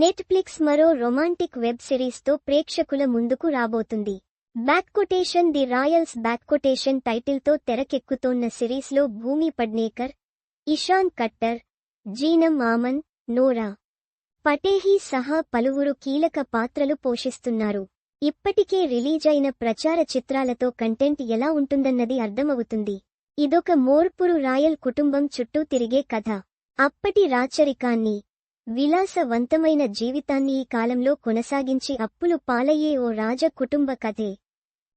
Netflix మరో romantic web సిరీస్తో ప్రేక్షకుల ముందుకు రాబోతుంది. Back quotation the royals back quotation టైటిల్తో తెరకెక్కుతోన్న సిరీస్లో భూమి పడ్నేకర్ ఇషాన్ కట్టర్ జీనం ఆమన్ నోరా. పటేహీ సహా పలువురు కీలక పాత్రలు పోషిస్తున్నారు. ఇప్పటికే రిలీజ్ అయిన ప్రచార చిత్రాలతో కంటెంట్ ఎలా ఉంటుందన్నది అర్థమవుతుంది. ఇదొక మోర్పురు రాయల్ కుటుంబం చుట్టూ తిరిగే కథ. అప్పటి రాచరికాన్ని విలాసవంతమైన జీవితాన్ని ఈ కాలంలో కొనసాగించి అప్పులు పాలయ్యే ఓ రాజ కుటుంబ కథే.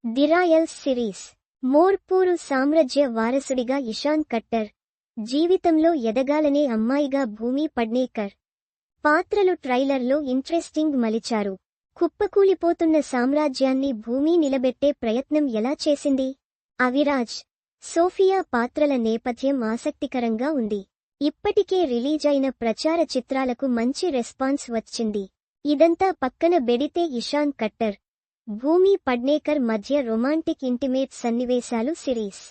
The series. మోర్పూరు సామ్రాజ్య వారసుడిగా ఇషాన్ కట్టర్. జీవితంలో ఎదగాలనే అమ్మాయిగా భూమి పడ్నేకర్. పాత్రలు ట్రైలర్లో ఇంట్రెస్టింగ్ మలిచారు. కుప్పకూలిపోతున్న సామ్రాజ్యాన్ని భూమి నిలబెట్టే ప్రయత్నం ఎలా చేసింది? అవిరాజ్. సోఫియా పాత్రల నేపథ్యం ఆసక్తికరంగా ఉంది. ఇప్పటికే రిలీజ్ అయిన ప్రచార చిత్రాలకు మంచి రెస్పాన్స్ వచ్చింది. ఇదంతా పక్కన బెడితే ఇషాన్ కట్టర్ భూమి పడ్నేకర్ మధ్య రొమాంటిక్ ఇంటిమేట్ సన్నివేశాలు సిరీస్.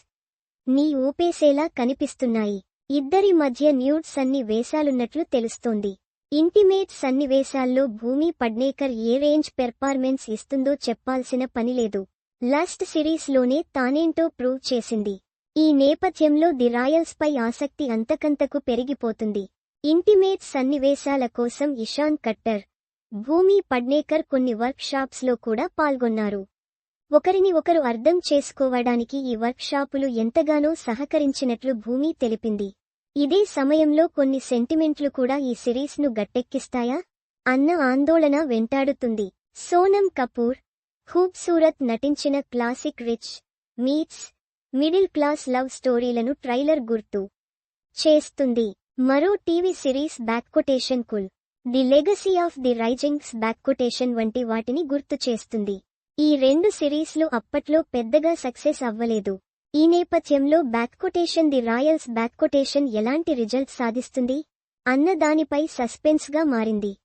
నీ ఊపేసేలా కనిపిస్తున్నాయి. ఇద్దరి మధ్య న్యూడ్ సన్నివేశాలున్నట్లు తెలుస్తోంది. ఇంటిమేట్ సన్నివేశాల్లో భూమి పడ్నేకర్ ఏ రేంజ్ పెర్ఫార్మెన్స్ ఇస్తుందో చెప్పాల్సిన పనిలేదు లాస్ట్ సిరీస్లోనే తానేంటో ప్రూవ్ చేసింది. ఈ నేపథ్యంలో ది రాయల్స్పై ఆసక్తి అంతకంతకు పెరిగిపోతుంది. ఇంటిమేట్ సన్నివేశాల కోసం ఇషాన్ కట్టర్ భూమి పడ్నేకర్ కొన్ని వర్క్ షాప్స్లో కూడా పాల్గొన్నారు. ఒకరిని ఒకరు అర్థం చేసుకోవడానికి ఈ వర్క్ షాపులు ఎంతగానో సహకరించినట్లు భూమి తెలిపింది. ఇదే సమయంలో కొన్ని సెంటిమెంట్లు కూడా ఈ సిరీస్ను గట్టెక్కిస్తాయా? అన్న ఆందోళన వెంటాడుతుంది. సోనం కపూర్ ఖూబ్సూరత్ నటించిన classic rich meets middle class love స్టోరీలను trailer గుర్తు చేస్తుంది. మరో TV series back quotation Kull. The legacy of the Raisinghs back quotation వంటి వాటిని గుర్తు చేస్తుంది. ఈ రెండు సిరీస్లు అప్పట్లో పెద్దగా సక్సెస్ అవ్వలేదు. ఈ నేపథ్యంలో బ్యాక్కొటేషన్ ది రాయల్స్ బ్యాక్కొటేషన్ ఎలాంటి రిజల్ట్ సాధిస్తుంది? అన్న దానిపై సస్పెన్స్గా మారింది.